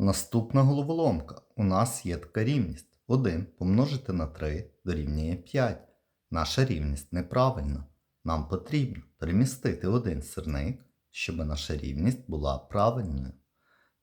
Наступна головоломка. У нас є така рівність. 1 помножити на 3 дорівнює 5. Наша рівність неправильна. Нам потрібно перемістити один сирник, щоб наша рівність була правильною.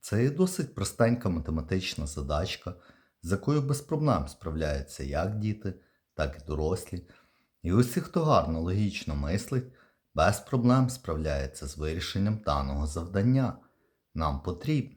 Це є досить простенька математична задачка, з якою без проблем справляються як діти, так і дорослі. І усі, хто гарно логічно мислить, без проблем справляється з вирішенням даного завдання. Нам потрібно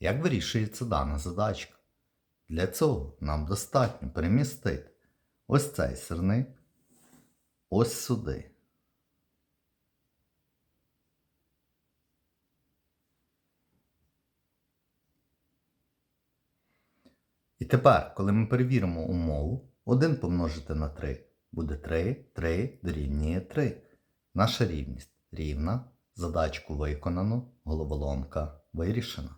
Як вирішується дана задачка? Для цього нам достатньо перемістити ось цей сирник ось сюди. І тепер, коли ми перевіримо умову, 1 помножити на 3 буде 3, 3 дорівнює 3. Наша рівність рівна, задачку виконано, головоломка вирішена.